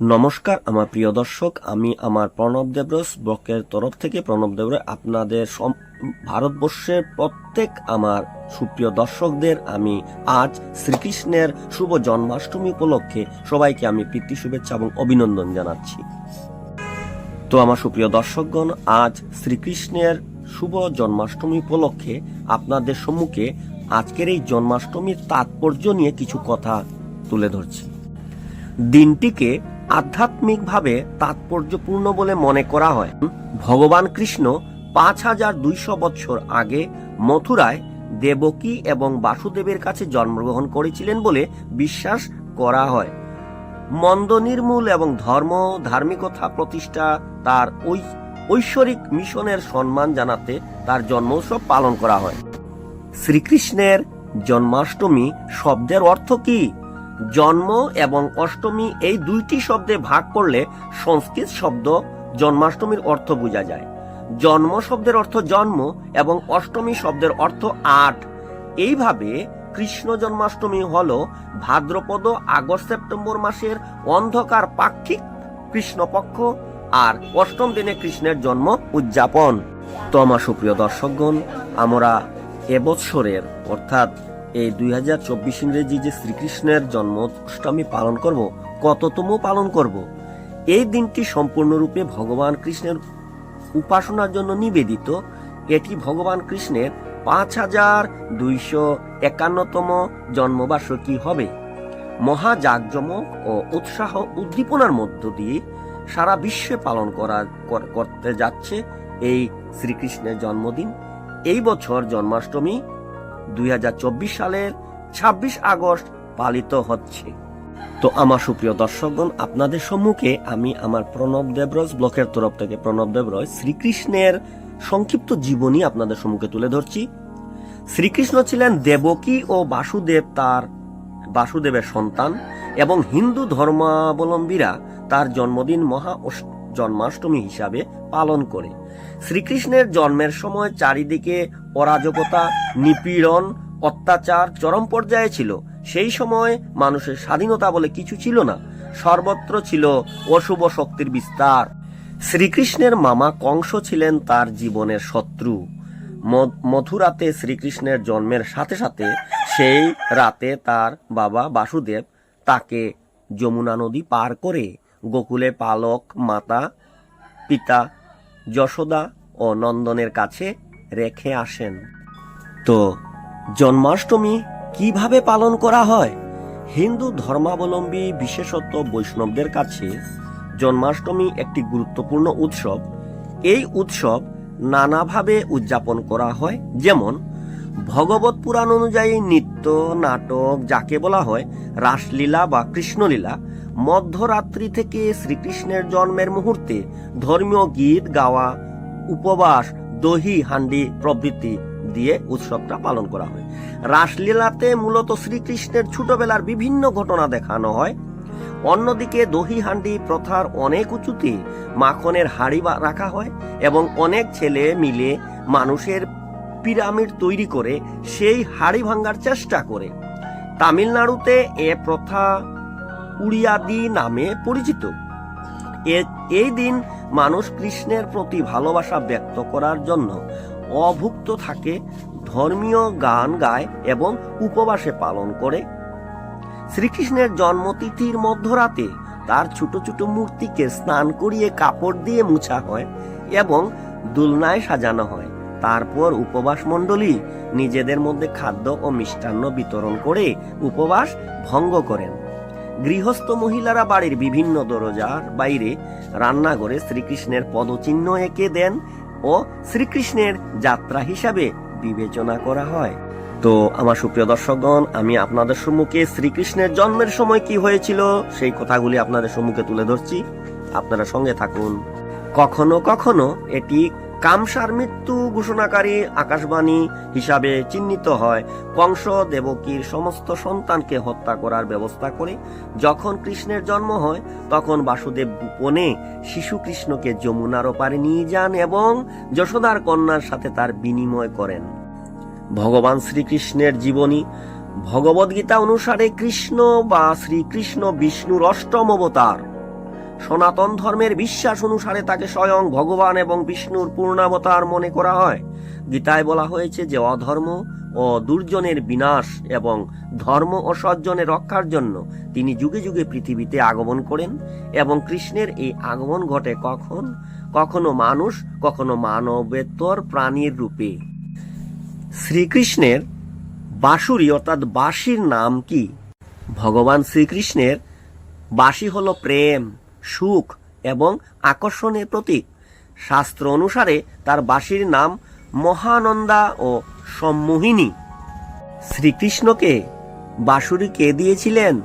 নমস্কার, আমার প্রিয় দর্শক, আমি আমার প্রণব দেবরস, ব্লকের তরফ থেকে প্রণব দেবর আপনাদের ভারতবর্ষের প্রত্যেক আমার সুপ্রিয় দর্শকদের আমি আজ শ্রীকৃষ্ণের শুভ জন্মাষ্টমী উপলক্ষে সবাইকে আমি প্রীতি, শুভেচ্ছা এবং অভিনন্দন জানাচ্ছি। তো আমার সুপ্রিয় দর্শকগণ, আজ শ্রীকৃষ্ণের শুভ জন্মাষ্টমী উপলক্ষে আপনাদের সম্মুখে আজকের এই জন্মাষ্টমীর তাৎপর্য নিয়ে কিছু কথা তুলে ধরছি। দিনটিকে আধ্যাত্মিকভাবে তাৎপর্যপূর্ণ বলে মনে করা হয়। ভগবান কৃষ্ণ পাঁচ হাজার দুইশো বৎসর আগে মথুরায় দেবকী এবং বাসুদেবের কাছে জন্মগ্রহণ করেছিলেন বলে বিশ্বাস করা হয়। মন্দ, নির্মূল এবং ধর্ম, ধার্মিকতা প্রতিষ্ঠা তার ঐ- ঐশ্বরিক মিশনের সম্মান জানাতে তার জন্মোৎসব পালন করা হয়। শ্রীকৃষ্ণের জন্মাষ্টমী শব্দের অর্থ কি? জন্ম এবং অষ্টমী এই দুইটি শব্দে ভাগ করলে সংস্কৃত শব্দ জন্মাষ্টমীর অর্থ বোঝা যায়। জন্ম শব্দের অর্থ জন্ম এবং অষ্টমী শব্দের অর্থ আট। এইভাবে কৃষ্ণ জন্মাষ্টমী হল ভাদ্রপদ আগস্ট সেপ্টেম্বর মাসের অন্ধকার পাক্ষিক কৃষ্ণপক্ষ আর অষ্টম দিনে কৃষ্ণের জন্ম উদযাপন। তো আমার সুপ্রিয় দর্শকগণ, আমরা এবৎসরের অর্থাৎ এই দুই হাজার চব্বিশ ইংরেজি যে শ্রীকৃষ্ণের জন্ম অষ্টমী পালন করব, কততম পালন করব? এই দিনটি সম্পূর্ণরূপে ভগবান কৃষ্ণের উপাসনার জন্য নিবেদিত। এটি ভগবান কৃষ্ণের পাঁচ হাজার দুইশো একান্নতম জন্মবার্ষিকী হবে। মহা ও উৎসাহ উদ্দীপনার মধ্য দিয়ে সারা বিশ্বে পালন কর- করতে যাচ্ছে এই শ্রীকৃষ্ণের জন্মদিন। এই বছর জন্মাষ্টমী দুই হাজার চব্বিশ সালের ২৬ আগস্ট পালিত হচ্ছে। তো আমার সুপ্রিয় দর্শকগণ, আপনাদের সম্মুখে আমি আমার প্রণব দেবরজ ব্লকের তরফ থেকে, প্রণব দেবরজ শ্রীকৃষ্ণের সংক্ষিপ্ত জীবনী আপনাদের সম্মুখে তুলে ধরছি। শ্রীকৃষ্ণ ছিলেন দেবকী ও বাসুদেব তার, বাসুদেবের সন্তান এবং হিন্দু ধর্মাবলম্বীরা তার জন্মদিন মহা জন্মাষ্টমী হিসাবে পালন করে। শ্রীকৃষ্ণের জন্মের সময় চারিদিকে অরাজকতা, নিপীড়ন, অত্যাচার চরম পর্যায়ে ছিল। সেই সময় মানুষের স্বাধীনতা বলে কিছু ছিল না, সর্বত্র ছিল অশুভ শক্তির বিস্তার। শ্রীকৃষ্ণের মামা কংস ছিলেন তার জীবনের শত্রু। মথুরাতে শ্রীকৃষ্ণের জন্মের সাথে সাথে সেই রাতে তার বাবা বাসুদেব তাকে যমুনা নদী পার করে গোকুলে পালক, মাতা, পিতা, যশোদা ও নন্দনের কাছে রেখে আসেন। তো, জন্মাষ্টমী কীভাবে পালন করা হয়? হিন্দু ধর্মাবলম্বী বিশেষত বৈষ্ণবদের কাছে জন্মাষ্টমী একটি গুরুত্বপূর্ণ উৎসব। এই উৎসব নানাভাবে উদযাপন করা হয়, যেমন ভগবত পুরাণ অনুযায়ী নৃত্য, নাটক, যাকে বলা হয় রাসলীলা বা কৃষ্ণলীলা মধ্যরাত্রি থেকে শ্রীকৃষ্ণের জন্মের মুহূর্তে ধর্মীয় গীত গাওয়া, উপবাস, দহি, হান্ডি প্রভৃতি দিয়ে উৎসবটা পালন করা হয়। রাসলীলাতে মূলত শ্রীকৃষ্ণের ছোটবেলার বিভিন্ন ঘটনা দেখানো হয়। অন্যদিকে দহি, হান্ডি প্রথার অনেক উঁচুতে মাখনের হাড়ি রাখা হয় এবং অনেক ছেলে মিলে মানুষের পিরামিড তৈরি করে সেই হাড়ি ভাঙ্গার চেষ্টা করে। তামিলনাড়ুতে এ প্রথা উড়িয়াদি নামে পরিচিত। এই দিন মানুষ কৃষ্ণের প্রতি ভালোবাসা ব্যক্ত করার জন্য অভুক্ত থাকে ধর্মীয় গান গায় এবং উপবাসে পালন করে। শ্রীকৃষ্ণের জন্মতিথির মধ্যরাতে তার ছোট ছোট মূর্তিকে স্নান করিয়ে কাপড় দিয়ে মুছা হয় এবং দুলনায় সাজানো হয়। তারপর উপবাস মণ্ডলী নিজেদের মধ্যে খাদ্য ও মিষ্টান্ন বিতরণ করে উপবাস ভঙ্গ করেন। গৃহস্থ মহিলারা বাড়ির বিভিন্ন দরজার বাইরে রান্নাঘরে শ্রীকৃষ্ণের পদচিহ্ন এঁকে দেন ও শ্রীকৃষ্ণের যাত্রা হিসাবে বিবেচনা করা হয়। তো আমার সুপ্রিয় দর্শকগণ, আমি আপনাদের সম্মুখে শ্রীকৃষ্ণের জন্মের সময় কি হয়েছিল সেই কথাগুলি আপনাদের সম্মুখে তুলে ধরছি। আপনারা সঙ্গে থাকুন। কখনো কখনো এটি কামসার মৃত্যু ঘোষণাকারী আকাশবাণী হিসাবে চিহ্নিত হয়। কংস দেবকীর সমস্ত সন্তানকে হত্যা করার ব্যবস্থা করে যখন কৃষ্ণের জন্ম হয়, তখন বাসুদেব গোপনে শিশু কৃষ্ণকে যমুনার ওপারে নিয়ে যান এবং যশোদার কন্যার সাথে তার বিনিময় করেন। ভগবান শ্রীকৃষ্ণের জীবনী ভগবদ্গীতা অনুসারে কৃষ্ণ বা শ্রীকৃষ্ণ বিষ্ণুর অষ্টম অবতার। সনাতন ধর্মের বিশ্বাস অনুসারে তাকে স্বয়ং ভগবান এবং বিষ্ণুর পূর্ণাবতার মনে করা হয়। গীতায় বলা হয়েছে যে অধর্ম ও দুর্জনের বিনাশ এবং ধর্ম ও সজ্জনের রক্ষার জন্য তিনি যুগে যুগে পৃথিবীতে আগমন করেন এবং কৃষ্ণের এই আগমন ঘটে কখন? কখনো মানুষ, কখনো মানবেতর প্রাণীর রূপে। শ্রীকৃষ্ণের বাঁশুরি অর্থাৎ বাঁশির নাম কি? ভগবান শ্রীকৃষ্ণের বাঁশি হলো প্রেম। সুখ এবং আকর্ষণের প্রতীক। শাস্ত্র অনুসারে তার বাঁশির নাম মহানন্দা ও সম্মোহিনী। শ্রীকৃষ্ণকে বাঁশুরি কে দিয়েছিলেন?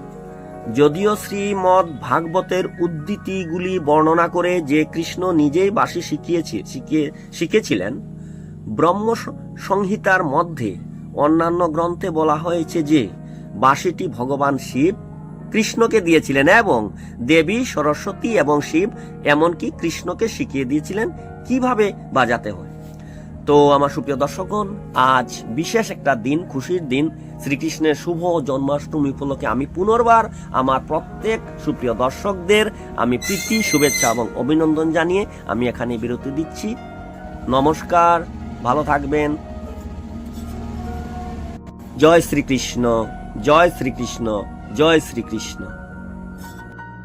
যদিও শ্রীমদ ভাগবতের উদ্ধৃতিগুলি বর্ণনা করে যে কৃষ্ণ নিজেই বাঁশি শিখিয়েছে, শিখিয়ে, শিখেছিলেন, ব্রহ্ম সংহিতার মধ্যে অন্যান্য গ্রন্থে বলা হয়েছে যে, বাঁশিটি ভগবান শিব কৃষ্ণকে দিয়েছিলেন এবং দেবী, সরস্বতী এবং শিব এমনকি কৃষ্ণকে শিখিয়ে দিয়েছিলেন কীভাবে বাজাতে হয়। তো আমার সুপ্রিয় দর্শকগণ, আজ বিশেষ একটা দিন, খুশির দিন। শ্রীকৃষ্ণের শুভ জন্মাষ্টমী উপলক্ষে আমি পুনর্বার আমার প্রত্যেক সুপ্রিয় দর্শকদের আমি প্রীতি, শুভেচ্ছা এবং অভিনন্দন জানিয়ে আমি এখানে বিরতি দিচ্ছি। নমস্কার, ভালো থাকবেন। জয় শ্রীকৃষ্ণ জয় শ্রীকৃষ্ণ। জয় শ্রীকৃষ্ণ।